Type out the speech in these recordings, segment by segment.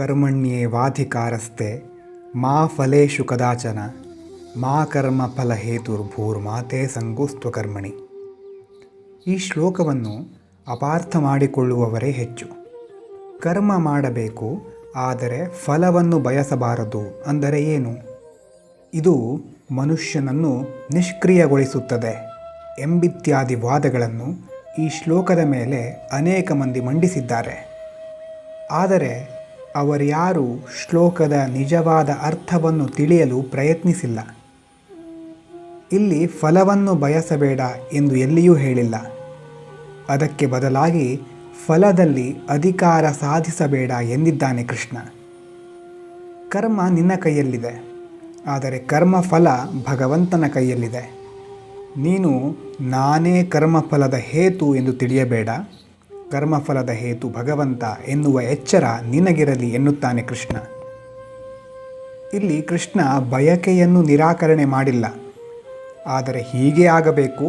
ಕರ್ಮಣ್ಯೇ ವಾಧಿಕಾರಸ್ತೆ ಮಾ ಫಲೇಶು ಕದಾಚನ, ಮಾ ಕರ್ಮ ಫಲಹೇತುರ್ಭೂರ್ಮಾತೆ ಸಂಗುಸ್ತ್ವಕರ್ಮಣಿ ಈ ಶ್ಲೋಕವನ್ನು ಅಪಾರ್ಥ ಮಾಡಿಕೊಳ್ಳುವವರೇ ಹೆಚ್ಚು. ಕರ್ಮ ಮಾಡಬೇಕು, ಆದರೆ ಫಲವನ್ನು ಬಯಸಬಾರದು ಅಂದರೆ ಏನು? ಇದು ಮನುಷ್ಯನನ್ನು ನಿಷ್ಕ್ರಿಯಗೊಳಿಸುತ್ತದೆ ಎಂಬಿತ್ಯಾದಿ ವಾದಗಳನ್ನು ಈ ಶ್ಲೋಕದ ಮೇಲೆ ಅನೇಕ ಮಂದಿ ಮಂಡಿಸಿದ್ದಾರೆ. ಆದರೆ ಅವರ್ಯಾರೂ ಶ್ಲೋಕದ ನಿಜವಾದ ಅರ್ಥವನ್ನು ತಿಳಿಯಲು ಪ್ರಯತ್ನಿಸಿಲ್ಲ. ಇಲ್ಲಿ ಫಲವನ್ನು ಬಯಸಬೇಡ ಎಂದು ಎಲ್ಲಿಯೂ ಹೇಳಿಲ್ಲ. ಅದಕ್ಕೆ ಬದಲಾಗಿ ಫಲದಲ್ಲಿ ಅಧಿಕಾರ ಸಾಧಿಸಬೇಡ ಎಂದಿದ್ದಾನೆ ಕೃಷ್ಣ. ಕರ್ಮ ನಿನ್ನ ಕೈಯಲ್ಲಿದೆ. ಆದರೆ ಕರ್ಮಫಲ ಭಗವಂತನ ಕೈಯಲ್ಲಿದೆ. ನೀನು ನಾನೇ ಕರ್ಮಫಲದ ಹೇತು ಎಂದು ತಿಳಿಯಬೇಡ. ಕರ್ಮಫಲದ ಹೇತು ಭಗವಂತ ಎನ್ನುವ ಎಚ್ಚರ ನಿನಗಿರಲಿ ಎನ್ನುತ್ತಾನೆ ಕೃಷ್ಣ. ಇಲ್ಲಿ ಕೃಷ್ಣ ಬಯಕೆಯನ್ನು ನಿರಾಕರಣೆ ಮಾಡಿಲ್ಲ. ಆದರೆ ಹೀಗೆ ಆಗಬೇಕು,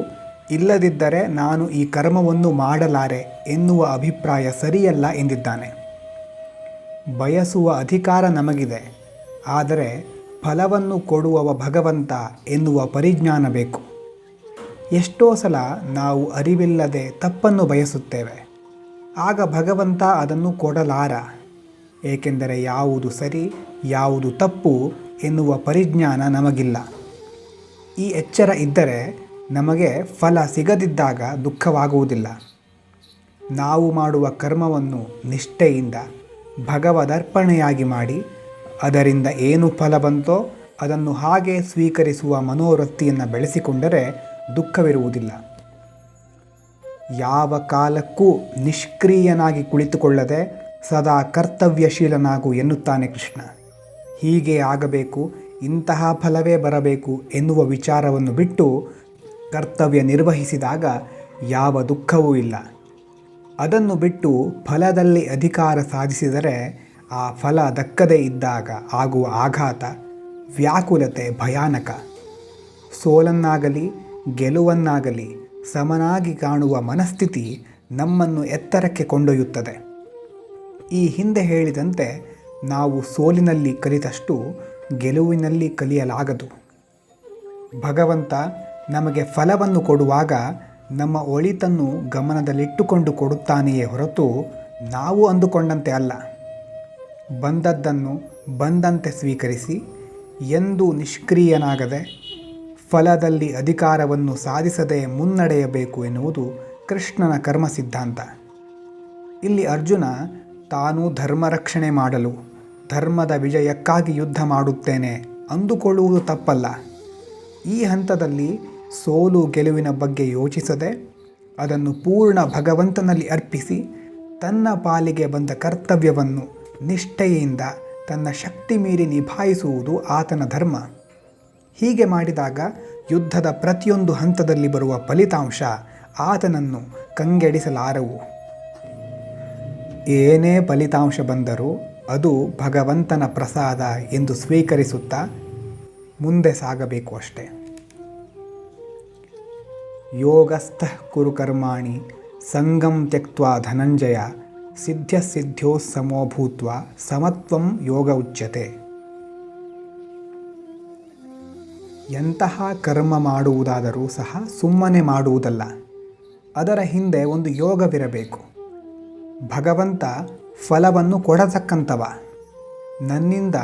ಇಲ್ಲದಿದ್ದರೆ ನಾನು ಈ ಕರ್ಮವನ್ನು ಮಾಡಲಾರೆ ಎನ್ನುವ ಅಭಿಪ್ರಾಯ ಸರಿಯಲ್ಲ ಎಂದಿದ್ದಾನೆ. ಬಯಸುವ ಅಧಿಕಾರ ನಮಗಿದೆ, ಆದರೆ ಫಲವನ್ನು ಕೊಡುವವ ಭಗವಂತ ಎನ್ನುವ ಪರಿಜ್ಞಾನ ಬೇಕು. ಎಷ್ಟೋ ಸಲ ನಾವು ಅರಿವಿಲ್ಲದೆ ತಪ್ಪನ್ನು ಬಯಸುತ್ತೇವೆ. ಆಗ ಭಗವಂತ ಅದನ್ನು ಕೊಡಲಾರ. ಏಕೆಂದರೆ ಯಾವುದು ಸರಿ, ಯಾವುದು ತಪ್ಪು ಎನ್ನುವ ಪರಿಜ್ಞಾನ ನಮಗಿಲ್ಲ. ಈ ಎಚ್ಚರ ಇದ್ದರೆ ನಮಗೆ ಫಲ ಸಿಗದಿದ್ದಾಗ ದುಃಖವಾಗುವುದಿಲ್ಲ. ನಾವು ಮಾಡುವ ಕರ್ಮವನ್ನು ನಿಷ್ಠೆಯಿಂದ, ಭಗವದರ್ಪಣೆಯಾಗಿ ಮಾಡಿ, ಅದರಿಂದ ಏನು ಫಲ ಬಂತೋ ಅದನ್ನು ಹಾಗೆ ಸ್ವೀಕರಿಸುವ ಮನೋವೃತ್ತಿಯನ್ನು ಬೆಳೆಸಿಕೊಂಡರೆ ದುಃಖವಿರುವುದಿಲ್ಲ. ಯಾವ ಕಾಲಕ್ಕೂ ನಿಷ್ಕ್ರಿಯನಾಗಿ ಕುಳಿತುಕೊಳ್ಳದೆ ಸದಾ ಕರ್ತವ್ಯಶೀಲನಾಗು ಎನ್ನುತ್ತಾನೆ ಕೃಷ್ಣ. ಹೀಗೆ ಆಗಬೇಕು, ಇಂತಹ ಫಲವೇ ಬರಬೇಕು ಎನ್ನುವ ವಿಚಾರವನ್ನು ಬಿಟ್ಟು ಕರ್ತವ್ಯ ನಿರ್ವಹಿಸಿದಾಗ ಯಾವ ದುಃಖವೂ ಇಲ್ಲ. ಅದನ್ನು ಬಿಟ್ಟು ಫಲದಲ್ಲಿ ಅಧಿಕಾರ ಸಾಧಿಸಿದರೆ ಆ ಫಲ ದಕ್ಕದೇ ಇದ್ದಾಗ ಆಗುವ ಆಘಾತ, ವ್ಯಾಕುಲತೆ ಭಯಾನಕ. ಸೋಲನ್ನಾಗಲಿ, ಗೆಲುವನ್ನಾಗಲಿ ಸಮನಾಗಿ ಕಾಣುವ ಮನಸ್ಥಿತಿ ನಮ್ಮನ್ನು ಎತ್ತರಕ್ಕೆ ಕೊಂಡೊಯ್ಯುತ್ತದೆ. ಈ ಹಿಂದೆ ಹೇಳಿದಂತೆ ನಾವು ಸೋಲಿನಲ್ಲಿ ಕಲಿತಷ್ಟು ಗೆಲುವಿನಲ್ಲಿ ಕಲಿಯಲಾಗದು. ಭಗವಂತ ನಮಗೆ ಫಲವನ್ನು ಕೊಡುವಾಗ ನಮ್ಮ ಒಳಿತನ್ನು ಗಮನದಲ್ಲಿಟ್ಟುಕೊಂಡು ಕೊಡುತ್ತಾನೆಯೇ ಹೊರತು ನಾವು ಅಂದುಕೊಂಡಂತೆ ಅಲ್ಲ. ಬಂದದ್ದನ್ನು ಬಂದಂತೆ ಸ್ವೀಕರಿಸಿ, ಎಂದು ನಿಷ್ಕ್ರಿಯನಾಗದೆ ಫಲದಲ್ಲಿ ಅಧಿಕಾರವನ್ನು ಸಾಧಿಸದೆ ಮುನ್ನಡೆಯಬೇಕು ಎನ್ನುವುದು ಕೃಷ್ಣನ ಕರ್ಮ ಸಿದ್ಧಾಂತ ಇಲ್ಲಿ ಅರ್ಜುನ ತಾನು ಧರ್ಮ ರಕ್ಷಣೆ ಮಾಡಲು, ಧರ್ಮದ ವಿಜಯಕ್ಕಾಗಿ ಯುದ್ಧ ಮಾಡುತ್ತೇನೆ ಅಂದುಕೊಳ್ಳುವುದು ತಪ್ಪಲ್ಲ. ಈ ಹಂತದಲ್ಲಿ ಸೋಲು ಗೆಲುವಿನ ಬಗ್ಗೆ ಯೋಚಿಸದೆ ಅದನ್ನು ಪೂರ್ಣ ಭಗವಂತನಲ್ಲಿ ಅರ್ಪಿಸಿ ತನ್ನ ಪಾಲಿಗೆ ಬಂದ ಕರ್ತವ್ಯವನ್ನು ನಿಷ್ಠೆಯಿಂದ ತನ್ನ ಶಕ್ತಿ ಮೀರಿ ನಿಭಾಯಿಸುವುದು ಆತನ ಧರ್ಮ. ಹೀಗೆ ಮಾಡಿದಾಗ ಯುದ್ಧದ ಪ್ರತಿಯೊಂದು ಹಂತದಲ್ಲಿ ಬರುವ ಫಲಿತಾಂಶ ಆತನನ್ನು ಕಂಗೆಡಿಸಲಾರವು. ಏನೇ ಫಲಿತಾಂಶ ಬಂದರೂ ಅದು ಭಗವಂತನ ಪ್ರಸಾದ ಎಂದು ಸ್ವೀಕರಿಸುತ್ತಾ ಮುಂದೆ ಸಾಗಬೇಕು ಅಷ್ಟೆ. ಯೋಗಸ್ಥ ಕುರುಕರ್ಮಾಣಿ ಸಂಗಂ ತ್ಯಕ್ತ ಧನಂಜಯ ಸಿದ್ಧ ಸಿದ್ಧೋ ಸಮೋಭೂತ್ವ ಸಮತ್ವಂ ಯೋಗ ಉಚ್ಯತೆ. ಎಂತಹ ಕರ್ಮ ಮಾಡುವುದಾದರೂ ಸಹ ಸುಮ್ಮನೆ ಮಾಡುವುದಲ್ಲ. ಅದರ ಹಿಂದೆ ಒಂದು ಯೋಗವಿರಬೇಕು. ಭಗವಂತ ಫಲವನ್ನು ಕೊಡತಕ್ಕಂಥವ. ನನ್ನಿಂದ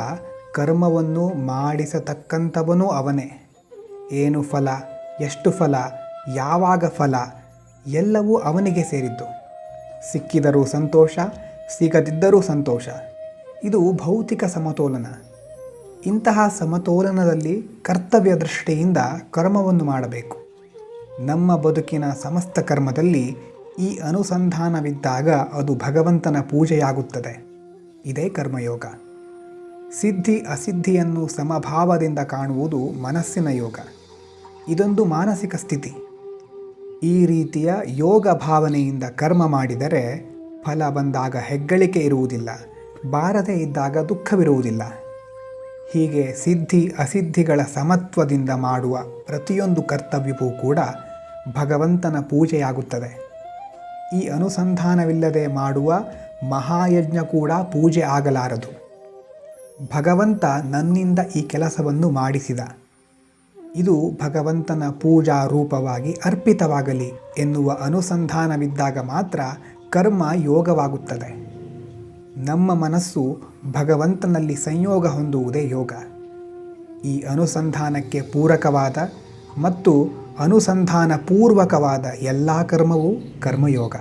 ಕರ್ಮವನ್ನು ಮಾಡಿಸತಕ್ಕಂಥವನೂ ಅವನೇ. ಏನು ಫಲ, ಎಷ್ಟು ಫಲ, ಯಾವಾಗ ಫಲ, ಎಲ್ಲವೂ ಅವನಿಗೆ ಸೇರಿದ್ದು. ಸಿಕ್ಕಿದರೂ ಸಂತೋಷ, ಸಿಗದಿದ್ದರೂ ಸಂತೋಷ. ಇದು ಭೌತಿಕ ಸಮತೋಲನ. ಇಂತಹ ಸಮತೋಲನದಲ್ಲಿ ಕರ್ತವ್ಯ ದೃಷ್ಟಿಯಿಂದ ಕರ್ಮವನ್ನು ಮಾಡಬೇಕು. ನಮ್ಮ ಬದುಕಿನ ಸಮಸ್ತ ಕರ್ಮದಲ್ಲಿ ಈ ಅನುಸಂಧಾನವಿದ್ದಾಗ ಅದು ಭಗವಂತನ ಪೂಜೆಯಾಗುತ್ತದೆ. ಇದೇ ಕರ್ಮಯೋಗ. ಸಿದ್ಧಿ ಅಸಿದ್ಧಿಯನ್ನು ಸಮಭಾವದಿಂದ ಕಾಣುವುದು ಮನಸ್ಸಿನ ಯೋಗ. ಇದೊಂದು ಮಾನಸಿಕ ಸ್ಥಿತಿ. ಈ ರೀತಿಯ ಯೋಗ ಭಾವನೆಯಿಂದ ಕರ್ಮ ಮಾಡಿದರೆ ಫಲ ಬಂದಾಗ ಹೆಗ್ಗಳಿಕೆ ಇರುವುದಿಲ್ಲ, ಬಾರದೇ ಇದ್ದಾಗ ದುಃಖವಿರುವುದಿಲ್ಲ. ಹೀಗೆ ಸಿದ್ಧಿ ಅಸಿದ್ಧಿಗಳ ಸಮತ್ವದಿಂದ ಮಾಡುವ ಪ್ರತಿಯೊಂದು ಕರ್ತವ್ಯವೂ ಕೂಡ ಭಗವಂತನ ಪೂಜೆಯಾಗುತ್ತದೆ. ಈ ಅನುಸಂಧಾನವಿಲ್ಲದೆ ಮಾಡುವ ಮಹಾಯಜ್ಞ ಕೂಡ ಪೂಜೆ ಆಗಲಾರದು. ಭಗವಂತ ನನ್ನಿಂದ ಈ ಕೆಲಸವನ್ನು ಮಾಡಿಸಿದ. ಇದು ಭಗವಂತನ ಪೂಜಾ ರೂಪವಾಗಿ ಅರ್ಪಿತವಾಗಲಿ ಎನ್ನುವ ಅನುಸಂಧಾನವಿದ್ದಾಗ ಮಾತ್ರ ಕರ್ಮ ಯೋಗವಾಗುತ್ತದೆ. ನಮ್ಮ ಮನಸ್ಸು ಭಗವಂತನಲ್ಲಿ ಸಂಯೋಗ ಹೊಂದುವುದೇ ಯೋಗ. ಈ ಅನುಸಂಧಾನಕ್ಕೆ ಪೂರಕವಾದ ಮತ್ತು ಅನುಸಂಧಾನ ಪೂರ್ವಕವಾದ ಎಲ್ಲ ಕರ್ಮವೂ ಕರ್ಮಯೋಗ.